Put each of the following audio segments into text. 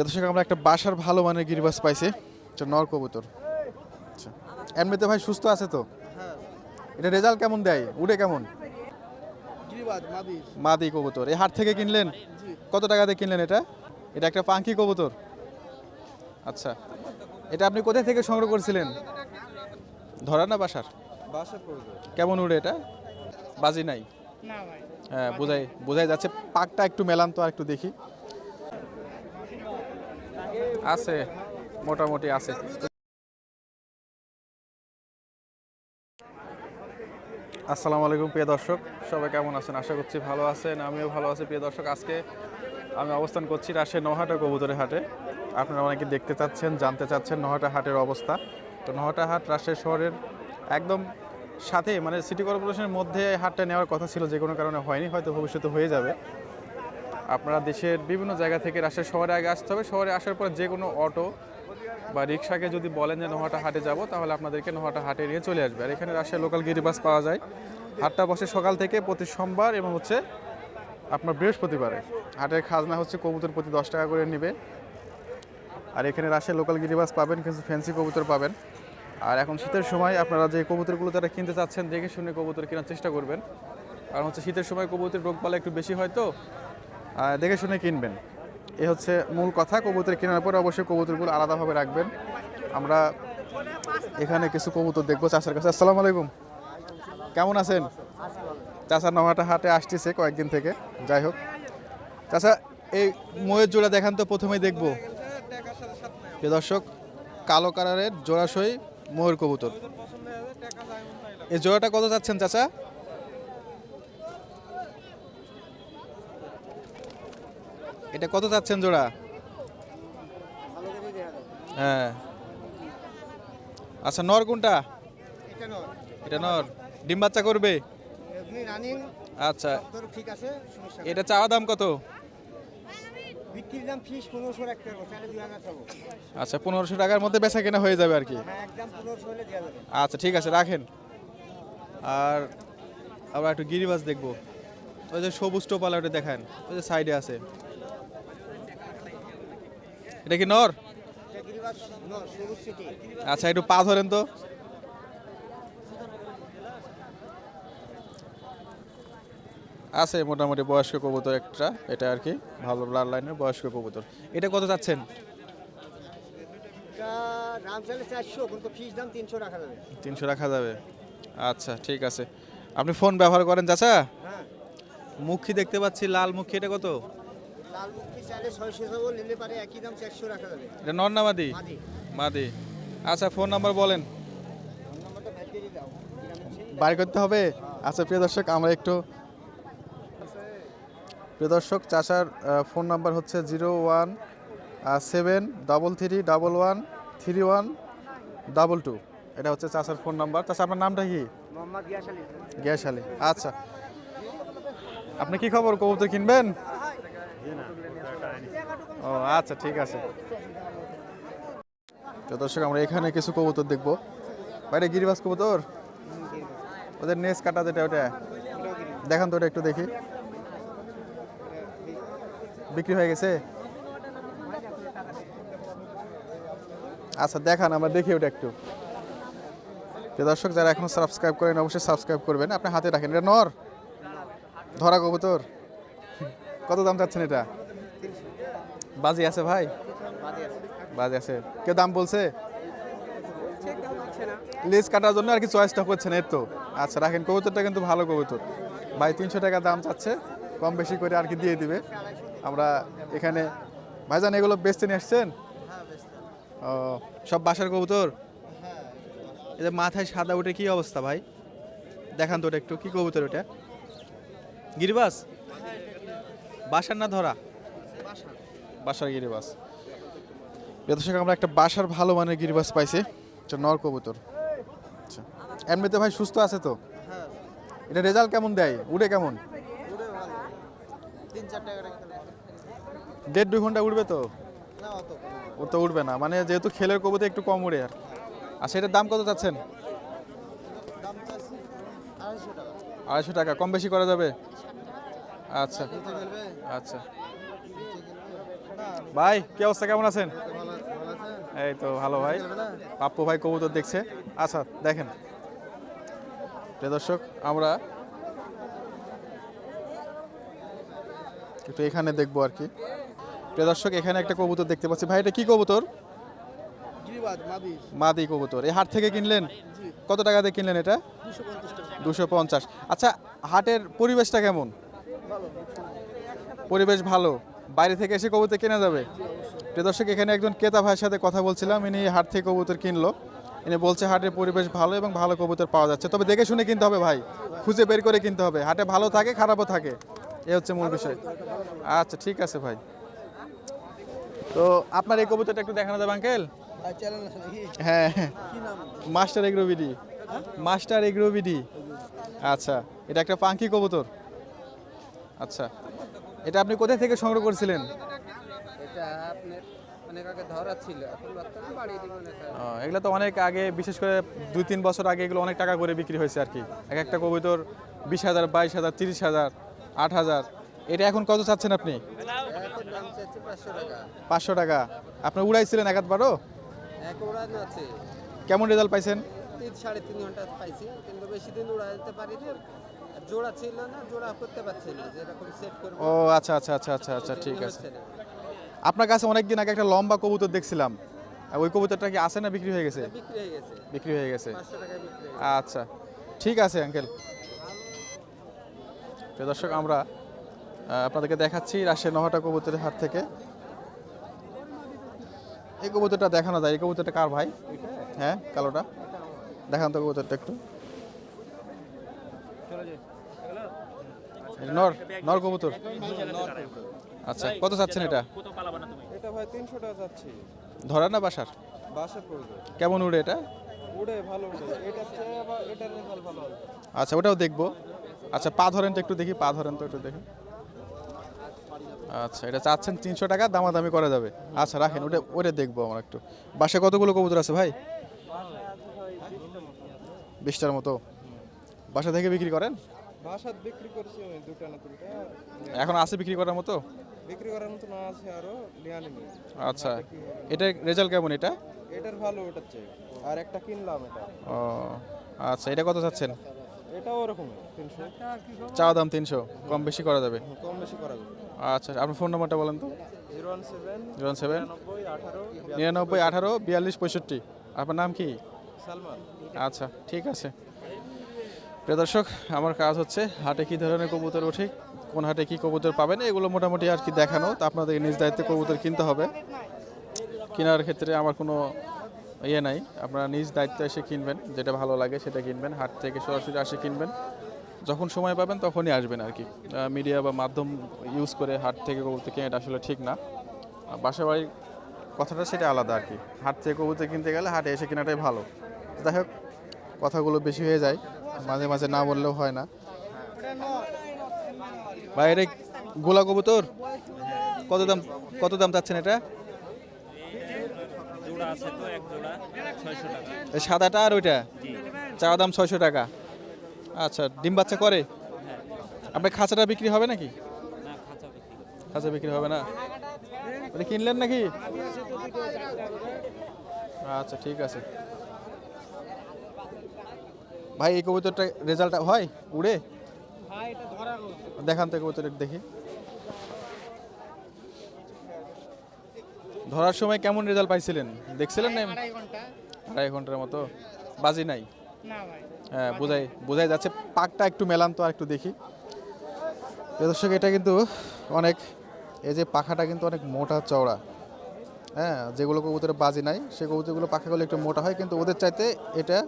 দর্শক আমরা একটা বাসার ভালো মানের গিরিবাস পাইছি এটা নর কবুতর। আচ্ছা। এমনিতে ভাই সুস্থ আছে তো? হ্যাঁ এটা রেজাল্ট কেমন দেয়? উড়ে কেমন? মাদি। কবুতর। এই হাট থেকে কিনলেন? জি। কত টাকাতে কিনলেন এটা? এটা একটা পাঙ্কি কবুতর। আচ্ছা। এটা আপনি কোথায় থেকে সংগ্রহ করেছিলেন? ধরা না বাসার কেমন উড়ে এটা? বাজি নাই? হ্যাঁ বোঝাই বোঝাই যাচ্ছে পাকটা একটু মেলান তো আর একটু দেখি। আছে, মোটামুটি আছে। আসসালামু আলাইকুম প্রিয় দর্শক, সবাই কেমন আছেন? আশা করছি ভালো আছেন, আমিও ভালো আছি প্রিয় দর্শক। আজকে আমি অবস্থান করছি রাজশাহী নহাটা কবুতরের হাটে। আপনারা অনেকে দেখতে চাচ্ছেন, জানতে চাচ্ছেন নহাটা হাটের অবস্থা। তো নহাটা হাট রাজশাহী শহরের একদম সাথে মানে সিটি কর্পোরেশনের মধ্যে হাটটা নেওয়ার কথা ছিল, যে কোনো কারণে হয়নি, হয়তো ভবিষ্যতে হয়ে যাবে। আপনারা দেশের বিভিন্ন জায়গা থেকে রাজশাহী শহরে আগে আসতে হবে। শহরে আসার পর যে কোনো অটো বা রিক্সাকে যদি বলেন যে নোহাটা হাটে যাব, তাহলে আপনাদেরকে নোহাটা হাটে নিয়ে চলে আসবে। আর এখানে রাজশাহী লোকাল গিরিবাস পাওয়া যায়। হাটটা বসে সকাল থেকে প্রতি সোমবার এবং হচ্ছে আপনার বৃহস্পতিবারে। হাটের খাজনা হচ্ছে কবুতর প্রতি দশ টাকা করে নেবে। আর এখানে রাজশাহী লোকাল গিরিবাস পাবেন, কিছু ফ্যান্সি কবুতর পাবেন। আর এখন শীতের সময় আপনারা যে কবুতরগুলো তারা কিনতে চাচ্ছেন, দেখে শুনে কবুতর কেনার চেষ্টা করবেন। কারণ হচ্ছে শীতের সময় কবুতর রোগপালা একটু বেশি হয় তো। দেখে শুনে কিনবেন। এ হচ্ছে মূল কথা, কবুতর কেনার পরে অবশ্যই কবুতরগুলো আলাদাভাবে রাখবেন। আমরা এখানে কিছু কবুতর দেখব চাষার কাছে। আসসালামু আলাইকুম। কেমন আছেন? চাষা নহাটা হাটে আসতেছে কয়েকদিন থেকে। যাই হোক। চাষা এই ময়ের জোড়া দেখান তো প্রথমেই দেখব। দর্শক, কালো কালারের জোড়াশই ময়ূর কবুতর। এই জোড়াটা কত চাচ্ছেন চাচা? এটা কত চাচ্ছেন জোড়া? হ্যাঁ। আচ্ছা নর কোনটা? এটা নর। ডিম বাচ্চা করবে? আচ্ছা। এটা চাওয়া দাম কত? বিক্রির দাম ফিস পনেরোশো আচ্ছা পনেরোশো টাকার মধ্যে বেচা কেনা হয়ে যাবে আর কি। হ্যাঁ আচ্ছা ঠিক আছে রাখেন। আর আবার একটু গিরিবাজ দেখব। ওই যে সবুজ টোপালা ওটা দেখান ওই যে সাইডে আছে। এটা কি নর? আচ্ছা একটু পা ধরেন তো। আছে মোটামুটি বয়স্ক কবুতর একটা এটা আর কি ভালো লাল লাইনের বয়স্ক কবুতর। এটা কত চাচ্ছেন? রাখা যাবে। তিনশো রাখা যাবে। আচ্ছা ঠিক আছে। আপনি ফোন ব্যবহার করেন চাচা? হ্যাঁ। মুখী দেখতে পাচ্ছি লাল মুখী এটা কত? লাল চাইলে ছয়শো যাব নিলে পারে একই দাম চারশো রাখা যাবে। এটা নর না মাদি? মাদি। মাদি। আচ্ছা ফোন নাম্বার বলেন। ফোন নাম্বারটা ভ্যাট দিয়ে দাও বাইর করতে হবে। আচ্ছা প্রিয় দর্শক আমরা একটু প্রিয় দর্শক চাচার ফোন নাম্বার হচ্ছে zero one seven double three double one three one double two. এটা হচ্ছে চাচার ফোন নাম্বার। চাচা আপনার নামটা কি? মোহাম্মদ গিয়াস গ্যাস আলী। আচ্ছা। আপনি কি খবর? কবুতর কিনবেন? ও আচ্ছা ঠিক আছে। তো দর্শক, আমরা এখানে কিছু কবুতর দেখব। বাইরে গিরিবাস কবুতর? ওদের নেস কাটা যেটা, ওটা। দেখান তো ওটা একটু দেখি। বিক্রি হয়ে গেছে? আচ্ছা দেখান, আমরা দেখি ওটা একটু। প্রিয় দর্শক, যারা এখনও সাবস্ক্রাইব করেন অবশ্যই সাবস্ক্রাইব করবেন। আপনি হাতে রাখেন, এটা নর? ধরা কবুতর? কত দাম চাচ্ছেন এটা? বাজি আছে ভাই? আছে। বাজি আছে। কে দাম বলছে? লেজ কাটার জন্য আর কি চয়েসটা করছেন এর তো। আচ্ছা রাখেন কবুতরটা কিন্তু ভালো কবুতর। ভাই তিনশো টাকা দাম চাচ্ছে কম বেশি করে আর কি দিয়ে দিবে। আমরা এখানে ভাইজান এগুলো বেচতে নিয়ে আসছেন? হ্যাঁ ও সব বাসার কবুতর? হ্যাঁ। এই যে মাথায় সাদা উঠে কি অবস্থা ভাই? দেখান তো ওটা একটু কি কবুতর ওটা? গিরিবাস? বাসার না ধরা? বাসার গিরিবাস। দর্শক আমরা একটা বাসার ভালো মানের গিরিবাস পাইছি এটা নর কবুতর। আচ্ছা এমনিতে ভাই সুস্থ আছে তো? হ্যাঁ। এটা রেজাল্ট কেমন দেয়? উড়ে কেমন? দেড় দুই ঘণ্টা উঠবে তো? ও তো উঠবে না। মানে যেহেতু খেলের কবুতর একটু কম উড়ে আর। আর সেটার দাম কত চাচ্ছেন? আড়াইশো টাকা কম বেশি করা যাবে? আচ্ছা। আচ্ছা। ভাই কি অবস্থা? কেমন আছেন? এই তো ভালো ভাই। পাপ্পু ভাই কবুতর দেখছে। আচ্ছা দেখেন। দর্শক আমরা একটু এখানে দেখব আর কি। প্রিয় দর্শক এখানে একটা কবুতর দেখতে পাচ্ছি। ভাই এটা কি কবুতর? মাদি। কবুতর। এই হাট থেকে কিনলেন? কত টাকা দিয়ে কিনলেন এটা? দুশো পঞ্চাশ। আচ্ছা হাটের পরিবেশটা কেমন? পরিবেশ ভালো। বাইরে থেকে এসে কবুতর কেনা যাবে। প্রিয় দর্শক এখানে একজন ক্রেতা ভাইয়ের সাথে কথা বলছিলাম। ইনি হাট থেকে কবুতর কিনলো। ইনি বলছে হাটের পরিবেশ ভালো এবং ভালো কবুতর পাওয়া যাচ্ছে। তবে দেখে শুনে কিনতে হবে ভাই। খুঁজে বের করে কিনতে হবে। হাটে ভালো থাকে খারাপও থাকে। এ হচ্ছে মূল বিষয়। আচ্ছা ঠিক আছে ভাই। তো আপনার এই কবুতরটা একটু দেখানো যাবে আঙ্কেল? হ্যাঁ। নাম? মাস্টার এগ্রোবিডি মাস্টার এগ্রোবিডি আচ্ছা এটা একটা পাঙ্কি কবুতর। আচ্ছা। এটা আপনি কোথা থেকে সংগ্রহ করেছিলেন? এটা আপনার অনেক আগে ধরা ছিল এখন বর্তমানে বাড়িয়ে দিবেন এগুলো তো অনেক আগে বিশেষ করে দুই তিন বছর আগে এগুলো অনেক টাকা করে বিক্রি হয়েছে আর কি এক একটা কবুতর বিশ হাজার বাইশ হাজার তিরিশ হাজার আট হাজার। এটা এখন কত চাচ্ছেন আপনি? পাঁচশো টাকা। আপনি উড়াইছিলেন এক বারো এক উড়ানো আছে। কেমন রেজাল্ট পাইছেন? সাড়ে তিন ঘণ্টা পাইছি কিন্তু বেশি দিন উড়াইতে পারি না আর জোড়া ছিল না জোড়া করতে পারছি না যেরকম সেট করব। ও আচ্ছা আচ্ছা আচ্ছা আচ্ছা আচ্ছা ঠিক আছে। আপনার কাছে অনেক দিন আগে একটা লম্বা কবুতর দেখছিলাম। ওই কবুতরটা কি আছে না বিক্রি হয়ে গেছে? বিক্রি হয়ে গেছে। বিক্রি হয়ে গেছে। আচ্ছা ঠিক আছে আঙ্কেল প্রিয় দর্শক আমরা আপনাদেরকে দেখাচ্ছি রাজশাহী নহটা কবুতরের হাট থেকে। এই কবুতরটা দেখানো যায়। এই কবুতরটা কার ভাই? হ্যাঁ কালোটা। দেখান তো কবুতরটা একটু। নর নর কবুতর। আচ্ছা কত চাচ্ছেন এটা? এটা ভাই তিনশো টাকা যাচ্ছে ধরা না বাসার? বাসার প্রয়োজন কেমন উড়ে এটা? উড়ে ভালো উড়ে। চেয়ে এটার রেজাল্ট ভালো আচ্ছা ওটাও দেখব। আচ্ছা পা ধরেন তো একটু দেখি পা ধরেন তো একটু দেখি। আচ্ছা এটা চাচ্ছেন তিনশো টাকা দামাদামি করা যাবে। আচ্ছা রাখেন ওটা ওটা দেখব আমরা একটু। বাসায় কতগুলো কবুতর আছে ভাই? বিশটার মতো। বাসা থেকে বিক্রি করেন? বাসার বিক্রি করছি আমি দুটা না তিনটা এখন আছে বিক্রি করার মতো? বিক্রি করার মতো না আছে আরও লিয়ানি আচ্ছা এটা রেজাল্ট কেমন এটা? এটার ভালো ওটার চেয়ে আর একটা কিনলাম এটা। ও আচ্ছা এটা কত চাচ্ছেন? এটাও ওরকম তিনশো। চাওয়া দাম তিনশো কম বেশি করা যাবে? কম বেশি করা যাবে। আচ্ছা আপনার ফোন নাম্বারটা বলেন তো। Zero one seven zero seven নব্বই আঠারো নিরানব্বই আঠারো বিয়াল্লিশ পঁয়ষট্টি। আপনার নাম কি? সালমান। আচ্ছা ঠিক আছে। প্রিয় দর্শক, আমার কাজ হচ্ছে হাটে কী ধরনের কবুতর ওঠে, কোন হাটে কী কবুতর পাবেন, এগুলো মোটামুটি আর কি দেখানো। তো আপনাদের নিজ দায়িত্বে কবুতর কিনতে হবে। কেনার ক্ষেত্রে আমার কোনো ইয়ে নাই। আপনারা নিজ দায়িত্বে এসে কিনবেন, যেটা ভালো লাগে সেটা কিনবেন। হাট থেকে সরাসরি আসে কিনবেন। যখন সময় পাবেন তখনই আসবেন আর কি। মিডিয়া বা মাধ্যম ইউজ করে হাট থেকে কবুতর কেনা এটা আসলে ঠিক না। বাসা বাড়ির কথাটা সেটা আলাদা আর কি। হাট থেকে কবুতর কিনতে গেলে হাটে এসে কেনাটাই ভালো। যাই হোক, কথাগুলো বেশি হয়ে যায়। মাঝে মাঝে না বললেও হয় না। ভাই, এটা গোলা কবুতর? কত দাম কত দাম চাচ্ছেন এটা? সাদাটা আর ওইটা? চাওয়া দাম ছয়শো টাকা। আচ্ছা ডিম বাচ্চা করে? আপনার খাঁচাটা বিক্রি হবে নাকি? খাঁচা বিক্রি হবে না? কিনলেন নাকি? আচ্ছা ঠিক আছে। ভাই এই কবুতরটা রেজাল্ট হয়? উড়ে? দেখান তো কবুতর দেখি। ধরার সময় কেমন রেজাল্ট পাইছিলেন? দেখছিলেন না? আড়াই ঘণ্টার মতো? বাজি নাই? হ্যাঁ বোঝাই বোঝাই যাচ্ছে পাকটা একটু মেলান তো আর একটু দেখি। দর্শক এটা কিন্তু অনেক এই যে পাখাটা কিন্তু অনেক মোটা চওড়া। হ্যাঁ যেগুলো কবুতরে বাজি নাই সেই কবুতরগুলো পাখাগুলো একটু মোটা হয় কিন্তু ওদের চাইতে এটা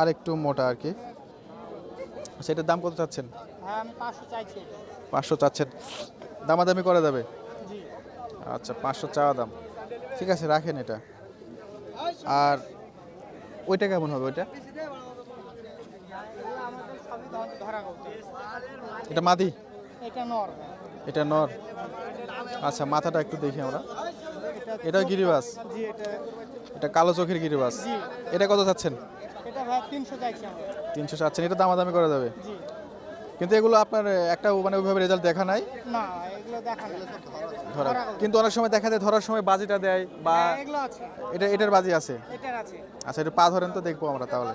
আর একটু মোটা আর কি। সেটার দাম কত চাচ্ছেন? হ্যাঁ পাঁচশো চাচ্ছেন। দামাদামি করা যাবে? আচ্ছা পাঁচশো চাওয়া দাম। ঠিক আছে রাখেন এটা। আর ওইটা কেমন হবে ওইটা? এটা মাদি? এটা নর। এটা নর। আচ্ছা মাথাটা একটু দেখি আমরা। এটা গিরিবাস? এটা কালো চোখের গিরিবাস? এটা কত চাচ্ছেন? তিনশো চাচ্ছেন এটা দামাদামি করা যাবে? কিন্তু এগুলো আপনার একটা মানে ওইভাবে রেজাল্ট দেখা নাই? না এগুলো দেখা ধরা কিন্তু অনেক সময় দেখা যায় ধরার সময় বাজিটা দেয় বা হ্যাঁ, এগুলো আছে। এটা এটার বাজি আছে? এটার আছে। আচ্ছা একটু পা ধরেন তো দেখব আমরা তাহলে।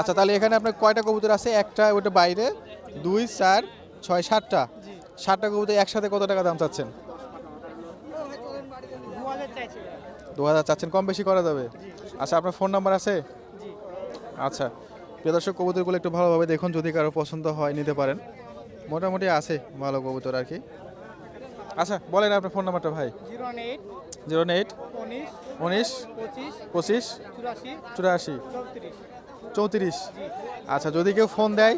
আচ্ছা তাহলে এখানে আপনার কয়টা কবুতর আছে? একটা ওটা বাইরে দুই চার ছয় সাতটা। সাতটা কবুতর একসাথে কত টাকা দাম চাচ্ছেন? দু হাজার চাচ্ছেন কম বেশি করা যাবে। আচ্ছা আপনার ফোন নাম্বার আছে? আচ্ছা প্রিয় দর্শক কবুতরগুলো একটু ভালোভাবে দেখুন যদি কারও পছন্দ হয় নিতে পারেন। মোটামুটি আছে ভালো কবুতর আর কি। আচ্ছা বলেন আপনার ফোন নাম্বারটা ভাই। জিরো এইট উনিশ পঁচিশ পঁচিশ চুরাশি চুরাশি চৌত্রিশ। আচ্ছা যদি কেউ ফোন দেয়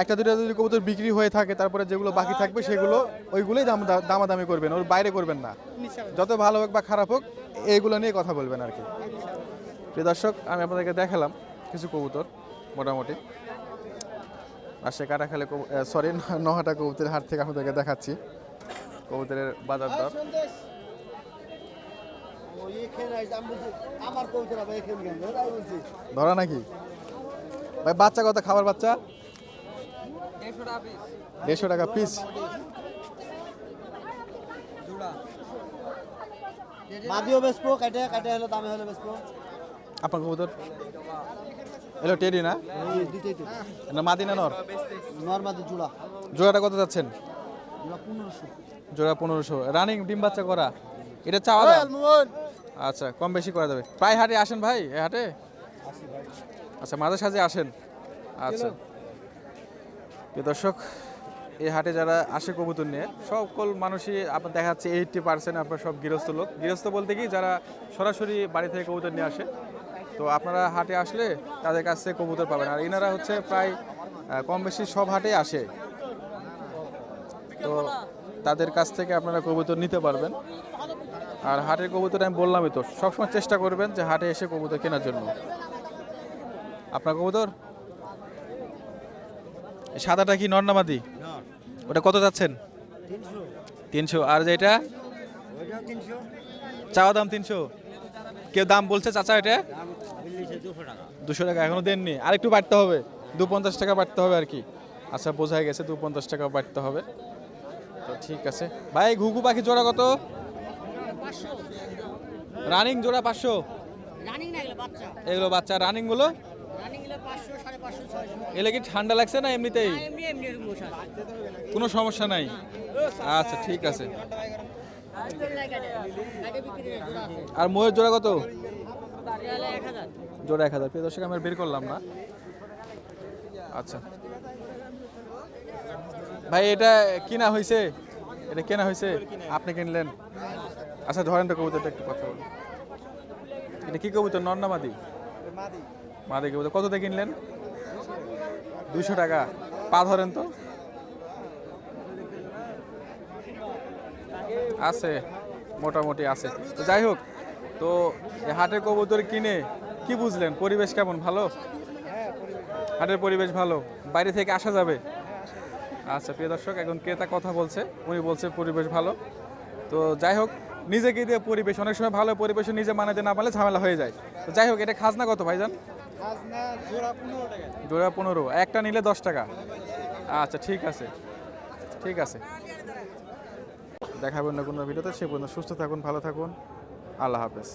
একটা দুটো যদি কবুতর বিক্রি হয়ে থাকে তারপরে যেগুলো বাকি থাকবে সেগুলো ওইগুলোই দাম দামাদামি করবেন ওর বাইরে করবেন না। যত ভালো হোক বা খারাপ হোক এইগুলো নিয়ে কথা বলবেন আর কি। প্রিয় দর্শক আমি আপনাদেরকে দেখালাম কিছু কবুতর মোটামুটি। আর সে কাটা কাটাখালে সরি নহাটা কবুতরের হাট থেকে আপনাদেরকে দেখাচ্ছি। কবুতরের বাজার দর আমার কৌতর হবে এখানে কেন ওরাই বলছি ধরা নাকি? ভাই বাচ্চা কত? খাবার বাচ্চা? দেড়শো টাকা পিস মাদিও বেসবো কাটে কাটে হলো দামে হলো বেসবো আপনার কবুতর? টেডি না? মাদি না নর? নর্মাদি জুড়া। জোড়াটা কত যাচ্ছেন? জুড়া পনেরোশো। জোড়া পনেরোশো। রানিং ডিম বাচ্চা করা। এটা চাওয়া দাম? আচ্ছা কম বেশি করা যাবে। প্রায় হাটে আসেন ভাই, এ হাটে? আচ্ছা মাঝে সাঝে আসেন। আচ্ছা। দর্শক এই হাটে যারা আসে কবুতর নিয়ে, সকল মানুষই আপনার দেখা যাচ্ছে এইটটি পার্সেন্ট আপনার সব গৃহস্থ লোক। গৃহস্থ বলতে কি, যারা সরাসরি বাড়ি থেকে কবুতর নিয়ে আসে। তো আপনারা হাটে আসলে তাদের কাছ থেকে কবুতর পাবেন। আর এনারা হচ্ছে প্রায় কম বেশি সব হাটে আসে। তো তাদের কাছ থেকে আপনারা কবুতর নিতে পারবেন। আর হাটের কবুতর আমি বললামই তো সবসময় চেষ্টা করবেন যে হাটে এসে কবুতর কেনার জন্য। আপনার কবুতর? সাদাটা কি নর্নামাদি? ওটা কত যাচ্ছেন? তিনশো। আর যেটা চাওয়া দাম তিনশো। কেউ দাম বলছে চাচা এটা? দুশো টাকা। দুশো টাকা এখনও দেননি। আর একটু বাড়তে হবে। দু পঞ্চাশ টাকা বাড়তে হবে আর কি। আচ্ছা বোঝাই গেছে দু পঞ্চাশ টাকা বাড়তে হবে। তো ঠিক আছে। ভাই ঘুঘু পাখি জোড়া কত? রানিং জোড়া পাঁচশো? এগুলো বাচ্চা। রানিংগুলো? এগুলো এলে কি ঠান্ডা লাগছে না এমনিতেই? কোনো সমস্যা নাই? আচ্ছা ঠিক আছে। আর ময়ের জোড়া কত? জোড়া এক হাজার। প্রিয় দর্শক আমি বের করলাম না। আচ্ছা। ভাই এটা কিনা হয়েছে? এটা কেনা হয়েছে? আপনি কিনলেন? আচ্ছা ধরেন তো কবুতরটা একটু কথা বলুন এটা কি কবুতর নর না মাদি? মাদি কবুতর কততে কিনলেন? দুইশো টাকা। পা ধরেন তো। আছে, মোটামুটি আছে। তো যাই হোক, তো হাটের কবুতর কিনে কি বুঝলেন? পরিবেশ কেমন? ভালো? হাটের পরিবেশ ভালো? বাইরে থেকে আসা যাবে? আচ্ছা প্রিয় দর্শক একজন ক্রেতা কথা বলছে। উনি বলছে পরিবেশ ভালো। তো যাই হোক নিজেকে দিয়ে পরিবেশ অনেক সময় ভালো পরিবেশ নিজে মানাতে না পারলে ঝামেলা হয়ে যায়। তো যাই হোক এটা খাজনা কত ভাই যান জোড়া পনেরো একটা নিলে দশ টাকা। আচ্ছা ঠিক আছে। ঠিক আছে। দেখাবেন না কোনো ভিডিওতে সে পর্যন্ত সুস্থ থাকুন ভালো থাকুন। আল্লাহ হাফেজ।